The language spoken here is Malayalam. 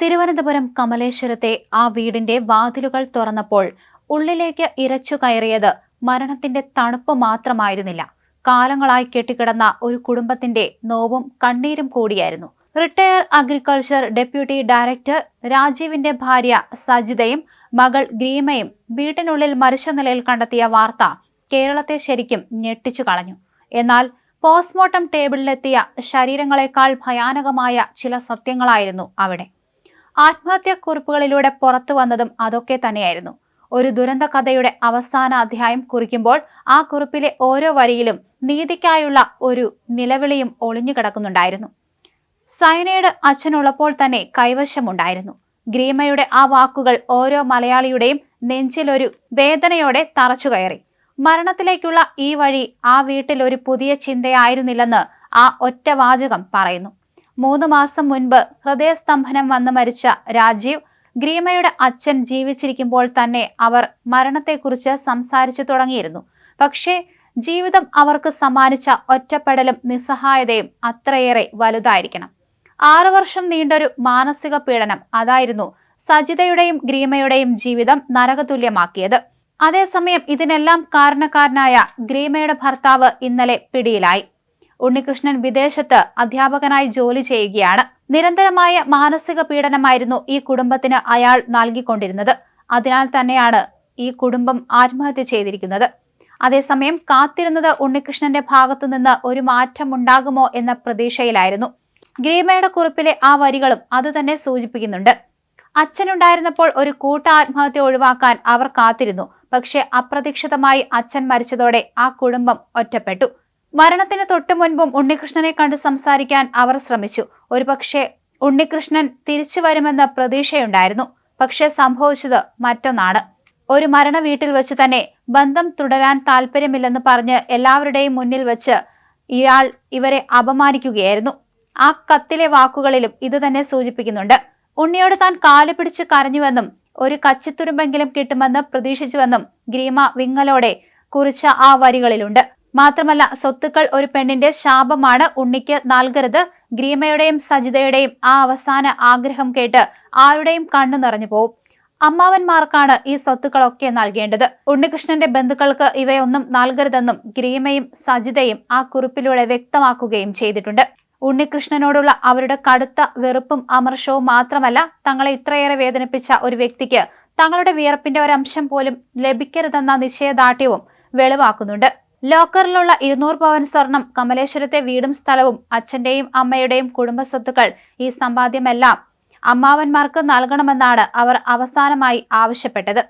തിരുവനന്തപുരം കമലേശ്വരത്തെ ആ വീടിന്റെ വാതിലുകൾ തുറന്നപ്പോൾ ഉള്ളിലേക്ക് ഇരച്ചു കയറിയത് മരണത്തിന്റെ തണുപ്പ് മാത്രമായിരുന്നില്ല. കാലങ്ങളായി കെട്ടിക്കിടന്ന ഒരു കുടുംബത്തിന്റെ നോവും കണ്ണീരും കൂടിയായിരുന്നു. റിട്ടയർ അഗ്രികൾച്ചർ ഡെപ്യൂട്ടി ഡയറക്ടർ രാജീവിന്റെ ഭാര്യ സജിതയും മകൾ ഗ്രീമയും വീട്ടിനുള്ളിൽ മരിച്ച നിലയിൽ കണ്ടെത്തിയ വാർത്ത കേരളത്തെ ശരിക്കും ഞെട്ടിച്ചു കളഞ്ഞു. എന്നാൽ പോസ്റ്റ്മോർട്ടം ടേബിളിലെത്തിയ ശരീരങ്ങളെക്കാൾ ഭയാനകമായ ചില സത്യങ്ങളായിരുന്നു അവിടെ. ആത്മഹത്യാക്കുറിപ്പുകളിലൂടെ പുറത്തു വന്നതും അതൊക്കെ തന്നെയായിരുന്നു. ഒരു ദുരന്ത കഥയുടെ അവസാന അധ്യായം കുറിക്കുമ്പോൾ ആ കുറിപ്പിലെ ഓരോ വരിയിലും നീതിക്കായുള്ള ഒരു നിലവിളിയും ഒളിഞ്ഞു കിടക്കുന്നുണ്ടായിരുന്നു. അച്ഛനുള്ളപ്പോൾ തന്നെ കൈവശമുണ്ടായിരുന്നു. ഗ്രീമയുടെ ആ വാക്കുകൾ ഓരോ മലയാളിയുടെയും നെഞ്ചിലൊരു വേദനയോടെ തറച്ചു കയറി. മരണത്തിലേക്കുള്ള ഈ വഴി ആ വീട്ടിൽ ഒരു പുതിയ ചിന്തയായിരുന്നില്ലെന്ന് ആ ഒറ്റ വാചകം പറയുന്നു. മൂന്ന് മാസം മുൻപ് ഹൃദയസ്തംഭനം വന്ന് മരിച്ച രാജീവ് ഗ്രീമയുടെ അച്ഛൻ ജീവിച്ചിരിക്കുമ്പോൾ തന്നെ അവർ മരണത്തെക്കുറിച്ച് സംസാരിച്ചു തുടങ്ങിയിരുന്നു. പക്ഷേ ജീവിതം അവർക്ക് സമ്മാനിച്ച ഒറ്റപ്പെടലും നിസ്സഹായതയും അത്രയേറെ വലുതായിരിക്കണം. ആറു വർഷം നീണ്ടൊരു മാനസിക പീഡനം അതായിരുന്നു സജിതയുടെയും ഗ്രീമയുടെയും ജീവിതം നരകതുല്യമാക്കിയത്. അതേസമയം ഇതിനെല്ലാം കാരണക്കാരനായ ഗ്രീമയുടെ ഭർത്താവ് ഇന്നലെ പിടിയിലായി. ഉണ്ണികൃഷ്ണൻ വിദേശത്ത് അധ്യാപകനായി ജോലി ചെയ്യുകയാണ്. നിരന്തരമായ മാനസിക പീഡനമായിരുന്നു ഈ കുടുംബത്തിന് അയാൾ നൽകിക്കൊണ്ടിരുന്നത്. അതിനാൽ തന്നെയാണ് ഈ കുടുംബം ആത്മഹത്യ ചെയ്തിരിക്കുന്നത്. അതേസമയം കാത്തിരുന്നത് ഉണ്ണികൃഷ്ണന്റെ ഭാഗത്തു നിന്ന് ഒരു മാറ്റം ഉണ്ടാകുമോ എന്ന പ്രതീക്ഷയിലായിരുന്നു. ഗ്രീമയുടെ കുറിപ്പിലെ ആ വരികളും അത് തന്നെ സൂചിപ്പിക്കുന്നുണ്ട്. അച്ഛനുണ്ടായിരുന്നപ്പോൾ ഒരു കൂട്ട ആത്മഹത്യ ഒഴിവാക്കാൻ അവർ കാത്തിരുന്നു. പക്ഷേ അപ്രതീക്ഷിതമായി അച്ഛൻ മരിച്ചതോടെ ആ കുടുംബം ഒറ്റപ്പെട്ടു. മരണത്തിന് തൊട്ടു മുൻപും ഉണ്ണികൃഷ്ണനെ കണ്ട് സംസാരിക്കാൻ അവർ ശ്രമിച്ചു. ഒരുപക്ഷെ ഉണ്ണികൃഷ്ണൻ തിരിച്ചു വരുമെന്ന പ്രതീക്ഷയുണ്ടായിരുന്നു. പക്ഷെ സംഭവിച്ചത് മറ്റൊന്നാണ്. ഒരു മരണ വീട്ടിൽ വെച്ച് തന്നെ ബന്ധം തുടരാൻ താല്പര്യമില്ലെന്ന് പറഞ്ഞ് എല്ലാവരുടെയും മുന്നിൽ വെച്ച് ഇയാൾ ഇവരെ അപമാനിക്കുകയായിരുന്നു. ആ കത്തിലെ വാക്കുകളിലും ഇത് തന്നെ സൂചിപ്പിക്കുന്നുണ്ട്. ഉണ്ണിയോട് താൻ കാൽ പിടിച്ച് കരഞ്ഞുവെന്നും ഒരു കച്ചിത്തുരുമ്പെങ്കിലും കിട്ടുമെന്ന് പ്രതീക്ഷിച്ചുവെന്നും ഗ്രീമ വിങ്ങലോടെ കുറിച്ച ആ വരികളിലുണ്ട്. മാത്രമല്ല സ്വത്തുക്കൾ ഒരു പെണ്ണിന്റെ ശാപമാണ് ഉണ്ണിക്ക് നൽകരുത്. ഗ്രീമയുടെയും സജിതയുടെയും ആ അവസാന ആഗ്രഹം കേട്ട് ആരുടെയും കണ്ണു നിറഞ്ഞു പോവും. അമ്മാവന്മാർക്കാണ് ഈ സ്വത്തുക്കളൊക്കെ നൽകേണ്ടത്. ഉണ്ണികൃഷ്ണന്റെ ബന്ധുക്കൾക്ക് ഇവയൊന്നും നൽകരുതെന്നും ഗ്രീമയും സജിതയും ആ കുറിപ്പിലൂടെ വ്യക്തമാക്കുകയും ചെയ്തിട്ടുണ്ട്. ഉണ്ണികൃഷ്ണനോടുള്ള അവരുടെ കടുത്ത വെറുപ്പും അമർഷവും മാത്രമല്ല തങ്ങളെ ഇത്രയേറെ വേദനിപ്പിച്ച ഒരു വ്യക്തിക്ക് തങ്ങളുടെ വിയർപ്പിന്റെ ഒരംശം പോലും ലഭിക്കരുതെന്ന നിശ്ചയദാർഢ്യവും വെളിവാക്കുന്നുണ്ട്. ലോക്കറിലുള്ള ഇരുന്നൂറ് പവൻ സ്വർണം കമലേശ്വരത്തെ വീടും സ്ഥലവും അച്ഛന്റെയും അമ്മയുടെയും കുടുംബസ്വത്തുക്കൾ ഈ സമ്പാദ്യമെല്ലാം അമ്മാവന്മാർക്ക് നൽകണമെന്നാണ് അവർ അവസാനമായി ആവശ്യപ്പെട്ടത്